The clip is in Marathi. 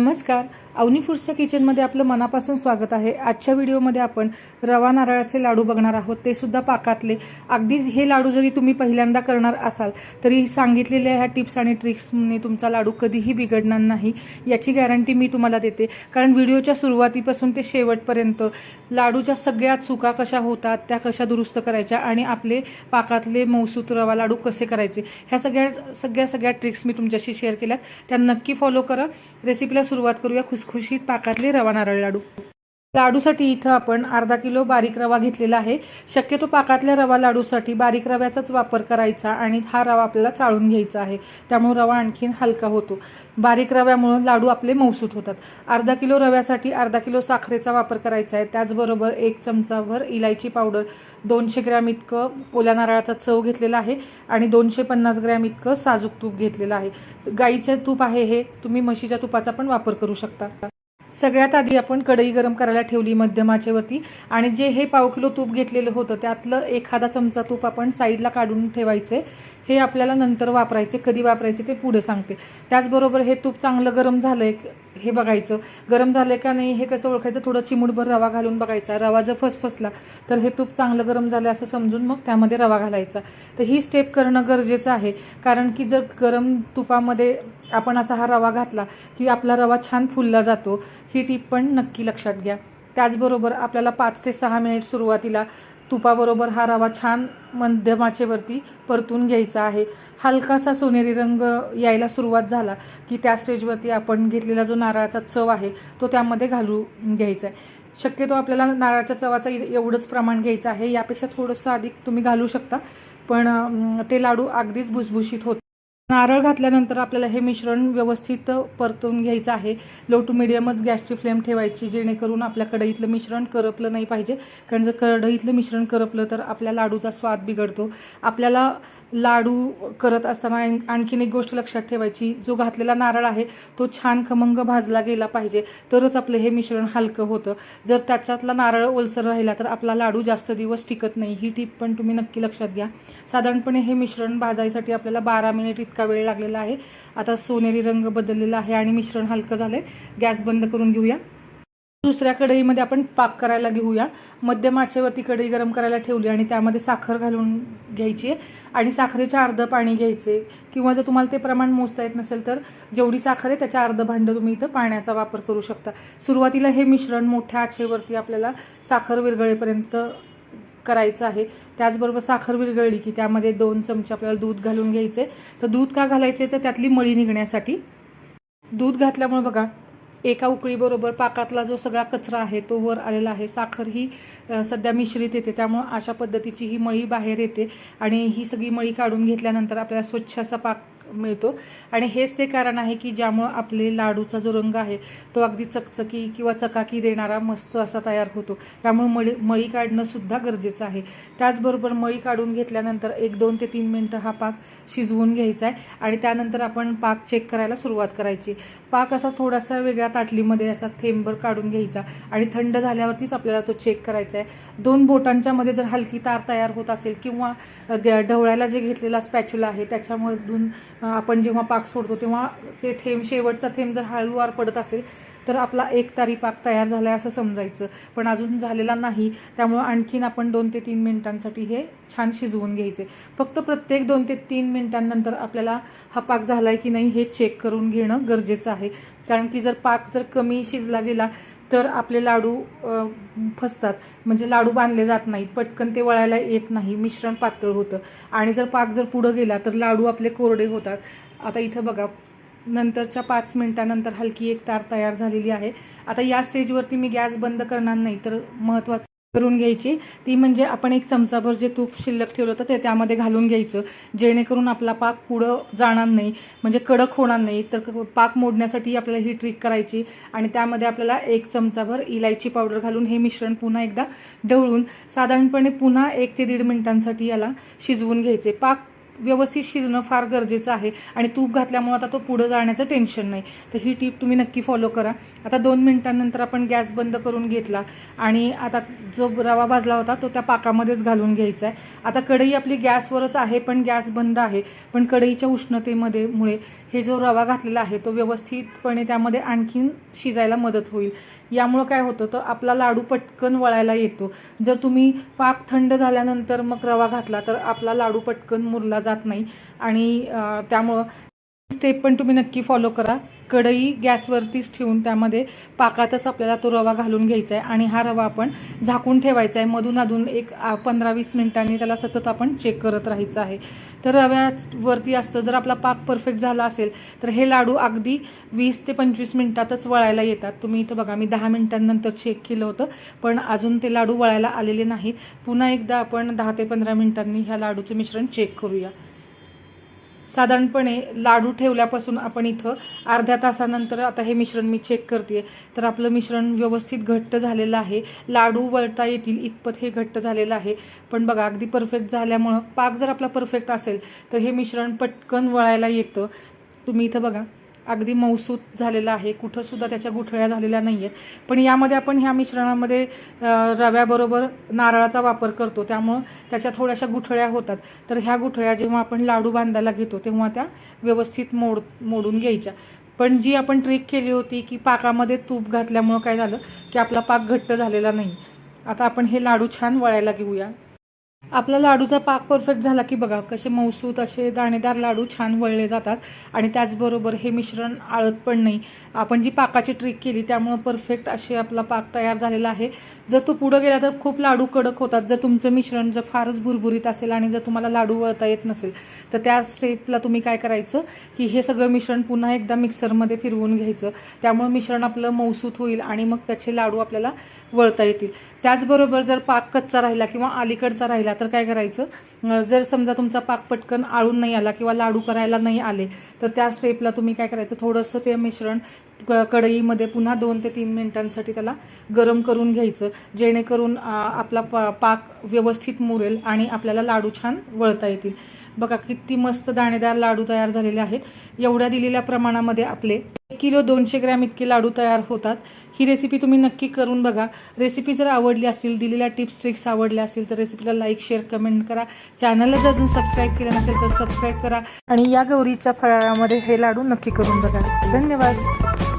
नमस्कार. अवनी फूड्सच्या किचनमध्ये आपलं मनापासून स्वागत आहे. आजच्या व्हिडिओमध्ये आपण रवा नारळाचे लाडू बघणार आहोत. ते सुद्धा पाकातले. अगदी हे लाडू जरी तुम्ही पहिल्यांदा करणार असाल तरी सांगितलेल्या ह्या टिप्स आणि ट्रिक्सने तुमचा लाडू कधीही बिघडणार नाही. याची गॅरंटी मी तुम्हाला देते. कारण व्हिडिओच्या सुरुवातीपासून ते शेवटपर्यंत लाडूच्या सगळ्या चुका कशा होतात त्या कशा दुरुस्त करायच्या आणि आपले पाकातले मौसूत रवा लाडू कसे करायचे ह्या सगळ्या सगळ्या सगळ्या ट्रिक्स मी तुमच्याशी शेअर केल्यात. त्या नक्की फॉलो करा. रेसिपीला सुरुवात करूया खुसखुशीत पाकातले रवा नारळ लाडू. लाडूसाठी इथं आपण अर्धा किलो बारीक रवा घेतलेला आहे. शक्यतो पाकातल्या रवा लाडूसाठी बारीक रव्याचाच वापर करायचा आणि हा रवा आपल्याला चाळून घ्यायचा आहे. त्यामुळे रवा आणखीन हलका होतो. बारीक रव्यामुळं लाडू आपले मौसूत होतात. अर्धा किलो रव्यासाठी अर्धा किलो साखरेचा वापर करायचा आहे. त्याचबरोबर एक चमचाभर इलायची पावडर दोनशे ग्रॅम इतकं ओल्या नारळाचा चव घेतलेला आहे आणि दोनशे पन्नास ग्रॅम इतकं साजूक तूप घेतलेलं आहे. गाईचे तूप आहे हे. तुम्ही म्हशीच्या तुपाचा पण वापर करू शकता. सगळ्यात आधी आपण कढई गरम करायला ठेवली मध्यमाचेवरती आणि जे हे पाव किलो तूप घेतलेलं होतं त्यातलं एखादा चमचा तूप आपण साईडला काढून ठेवायचे हे आपल्याला नंतर वापरायचे कधी वापरायचे ते पुढे सांगते. त्याचबरोबर हे तूप चांगलं गरम झालंय हे बघायचं. गरम झालंय का नाही हे कसं ओळखायचं? थोडं चिमूटभर रवा घालून बघायचा. रवा जर फसफसला तर हे तूप चांगलं गरम झालं असं समजून मग त्यामध्ये रवा घालायचा. तर ही स्टेप करणं गरजेचं आहे. कारण की जर गरम तुपामध्ये आपण असा हा रवा घातला की आपला रवा छान फुलला जातो. ही टीप पण नक्की लक्षात घ्या. त्याचबरोबर आपल्याला पाच ते सहा मिनिट सुरुवातीला तुपाबरोबर हा रवा छान मध्यमाचेवरती परतून घ्यायचा आहे. हलकासा सोनेरी रंग यायला सुरुवात झाला की त्या स्टेजवरती आपण घेतलेला जो नारळाचा चव आहे तो त्यामध्ये घालू घ्यायचा आहे. शक्यतो आपल्याला नारळाच्या चवाचं एवढंच प्रमाण घ्यायचं आहे यापेक्षा थोडंसं अधिक तुम्ही घालू शकता. पण ते लाडू अगदीच भुसभुशीत होत नारळ घातल्यानंतर आपल्याला हे मिश्रण व्यवस्थित परतून घ्यायचं आहे. लो टू मिडियमच गॅसची फ्लेम ठेवायची जेणेकरून आपल्या कढईतलं मिश्रण करपलं नाही पाहिजे. कारण जर कढईतलं मिश्रण करपलं तर आपल्या लाडूचा स्वाद बिघडतो. आपल्याला लाडू करत असताना आणखीन एक गोष्ट लक्षात ठेवायची. जो घातलेला नारळ आहे तो छान खमंग भाजला गेला पाहिजे. तरच आपलं हे मिश्रण हलकं होतं. जर त्याच्यातला नारळ ओलसर राहिला तर आपला लाडू जास्त दिवस टिकत नाही. ही टीप पण तुम्ही नक्की लक्षात घ्या. साधारणपणे हे मिश्रण भाजायसाठी आपल्याला बारा मिनिट इतका वेळ लागलेला आहे. आता सोनेरी रंग बदललेला आहे आणि मिश्रण हलकं झालं गॅस बंद करून घेऊया. दुसऱ्या कढईमध्ये आपण पाक करायला घेऊया. मध्यम आचेवरती कढई गरम करायला ठेवली आणि त्यामध्ये साखर घालून घ्यायची आहे. आणि साखरेचं अर्धं पाणी घ्यायचे. किंवा जर तुम्हाला ते प्रमाण मोजता येत नसेल तर जेवढी साखर आहे त्याच्या अर्धं भांडं तुम्ही इथं पाण्याचा वापर करू शकता. सुरुवातीला हे मिश्रण मोठ्या आचेवरती आपल्याला साखर विरघळेपर्यंत करायचं आहे. त्याचबरोबर साखर विरघळली की त्यामध्ये दोन चमचे आपल्याला दूध घालून घ्यायचे. तर दूध का घालायचे? तर त्यातली मळी निघण्यासाठी. दूध घातल्यामुळे बघा एका उकळीबरोबर पाकातला जो सगळा कचरा आहे तो वर आलेला आहे. साखर ही सध्या मिश्रित येते. त्यामुळं अशा पद्धतीची ही मळी बाहेर येते आणि ही सगळी मळी काढून घेतल्यानंतर आपल्याला स्वच्छ असा पाक मिळतो. आणि हेच ते कारण आहे की ज्यामुळं आपले लाडूचा जो रंग आहे तो अगदी चकचकी किंवा चकाकी देणारा मस्त असा तयार होतो. त्यामुळे मळी मळी काढणंसुद्धा गरजेचं आहे. त्याचबरोबर मळी काढून घेतल्यानंतर एक दोन ते तीन मिनटं हा पाक शिजवून घ्यायचा आहे आणि त्यानंतर आपण पाक चेक करायला सुरुवात करायची. पाक असा थोडासा वेगळ्या ताटलीमध्ये असा थेंबभर काढून घ्यायचा आणि थंड झाल्यावरतीच आपल्याला तो चेक करायचा आहे. दोन बोटांच्या मध्ये जर हलकी तार तयार होत असेल किंवा ग- ढवळायला जे घेतलेला स्पॅच्युला आहे त्याच्यामधून आपण जेव्हा पाक सोडतो तेव्हा ते थेंब शेवटचा थेंब जर हळूवार पडत असेल तर आपला एक तारी पाक तयार झाला आहे असं समजायचं. पण अजून झालेला नाही त्यामुळं आणखीन आपण दोन ते तीन मिनिटांसाठी हे छान शिजवून घ्यायचे. फक्त प्रत्येक दोन ते तीन मिनिटांनंतर आपल्याला हा पाक झाला आहे की नाही हे चेक करून घेणं गरजेचं आहे. कारण की जर पाक जर कमी शिजला गेला तर आपले लाडू फसतात. म्हणजे लाडू बांधले जात नाहीत पटकन ते वळायला येत नाही मिश्रण पातळ होतं. आणि जर पाक जर पुढं गेला तर लाडू आपले कोरडे होतात. आता इथं बघा नंतरच्या पाच मिनिटानंतर हलकी एक तार तयार झालेली आहे. आता या स्टेजवरती मी गॅस बंद करणार नाही तर महत्त्वाचं करून घ्यायची. ती म्हणजे आपण एक चमचाभर जे तूप शिल्लक ठेवलं होतं ते त्यामध्ये घालून घ्यायचं. जेणेकरून आपला पाक पुढं जाणार नाही. म्हणजे कडक होणार नाही. तर पाक मोडण्यासाठी आपल्याला ही ट्रिक करायची. आणि त्यामध्ये आपल्याला एक चमचाभर इलायची पावडर घालून हे मिश्रण पुन्हा एकदा ढवळून साधारणपणे पुन्हा एक ते दीड मिनिटांसाठी याला शिजवून घ्यायचे. पाक व्यवस्थित शिजणं फार गरजेचं आहे. आणि तूप घातल्यामुळं आता तो पुढं जाण्याचं टेन्शन नाही. तर ही टीप तुम्ही नक्की फॉलो करा. आता दोन मिनिटांनंतर आपण गॅस बंद करून घेतला. आणि आता जो रवा भाजला होता तो त्या पाकामध्येच घालून घ्यायचा आहे. आता कढई आपली गॅसवरच आहे पण गॅस बंद आहे. पण कढईच्या उष्णतेमध्ये मुळे हे जो रवा घातलेला आहे तो व्यवस्थितपणे त्यामध्ये आणखीन शिजायला मदत होईल. यामुळं काय होतं तर आपला लाडू पटकन वळायला येतो. जर तुम्ही पाक थंड झाल्यानंतर मग रवा घातला तर आपला लाडू पटकन मुरला जात नाही. आणि त्यामुळं स्टेप पण तुम्ही नक्की फॉलो करा. कढई गॅसवरतीच ठेवून त्यामध्ये पाकातच आपल्याला तो रवा घालून घ्यायचा आहे आणि हा रवा आपण झाकून ठेवायचा आहे. मधून अधून एक पंधरा वीस मिनिटांनी त्याला सतत आपण चेक करत राहायचं आहे. तर रव्यावरती असतं जर आपला पाक परफेक्ट झाला असेल तर हे लाडू अगदी वीस ते पंचवीस मिनिटातच वळायला येतात. तुम्ही इथं बघा मी दहा मिनिटांनंतर चेक केलं होतं पण अजून ते लाडू वळायला आलेले नाहीत. पुन्हा एकदा आपण दहा ते पंधरा मिनिटांनी ह्या लाडूचं मिश्रण चेक करूया. साधारणपणे लाडू ठेवल्यापासून आपण इथं अर्ध्या तासानंतर आता हे मिश्रण मी चेक करते तर आपलं मिश्रण व्यवस्थित घट्ट झालेलं आहे. लाडू वळता येतील इतपत हे घट्ट झालेलं आहे. पण बघा अगदी परफेक्ट झाल्यामुळं पाक जर आपला परफेक्ट असेल तर हे मिश्रण पटकन वळायला येतं. तुम्ही इथं बघा. अगदी मौसूत झालेला आहे. कुठंसुद्धा त्याच्या गुठळ्या झालेल्या नाही आहेत पण यामध्ये आपण ह्या मिश्रणामध्ये रव्याबरोबर नारळाचा वापर करतो. त्यामुळं त्याच्या थोड्याशा गुठळ्या होतात. तर ह्या गुठळ्या जेव्हा आपण लाडू बांधायला घेतो तेव्हा त्या व्यवस्थित मोड मोडून घ्यायच्या. पण जी आपण ट्रिक केली होती की पाकामध्ये तूप घातल्यामुळं काय झालं? की आपला पाक घट्ट झालेला नाही. आता आपण हे लाडू छान वळायला घेऊया. आपला लाडूचा पाक परफेक्ट झाला की बघा कसे मौसूत असे दाणेदार लाडू छान वळले जातात. आणि त्याचबरोबर हे मिश्रण आळत पण नाही. आपण जी पाकाची ट्रिक केली त्यामुळं परफेक्ट असे आपला पाक तयार झालेला आहे. जर तो पुढं गेला तर खूप लाडू कडक होतात. जर तुमचं मिश्रण जर फारच भुरभुरीत असेल आणि जर तुम्हाला लाडू वळता येत नसेल तर त्या स्टेपला तुम्ही काय करायचं की हे सगळं मिश्रण पुन्हा एकदा मिक्सरमध्ये फिरवून घ्यायचं. त्यामुळं मिश्रण आपलं मौसूत होईल आणि मग त्याचे लाडू आपल्याला वळता येतील. त्याचबरोबर जर पाक कच्चा राहिला किंवा अलीकडचा राहिला तर काय करायचं? जर समजा तुमचा पाक पटकन आळून नाही आला किंवा लाडू करायला नाही आले तर त्या स्टेपला तुम्ही काय करायचं? थोडंसं ते मिश्रण क- कढईमध्ये पुन्हा दोन ते तीन मिनिटांसाठी त्याला गरम करून घ्यायचं जेणेकरून आपला पा पाक व्यवस्थित मुरेल आणि आपल्याला लाडू छान वळता येतील. बघा किती मस्त दाणेदार लाडू तयार झालेले आहेत. एवढ्या दिलेल्या प्रमाणामध्ये आपले एक किलो दोनशे ग्रॅम इतके लाडू तयार होतात. ही रेसिपी तुम्ही नक्की करून बघा. रेसिपी जर आवडली असेल दिलेल्या टिप्स ट्रिक्स आवडल्या असतील तर रेसिपीला लाईक शेअर कमेंट करा. चॅनलला जर अजून सबस्क्राईब केलं नसेल तर सबस्क्राईब करा. आणि या गौरीच्या फराळामध्ये हे लाडू नक्की करून बघा. धन्यवाद.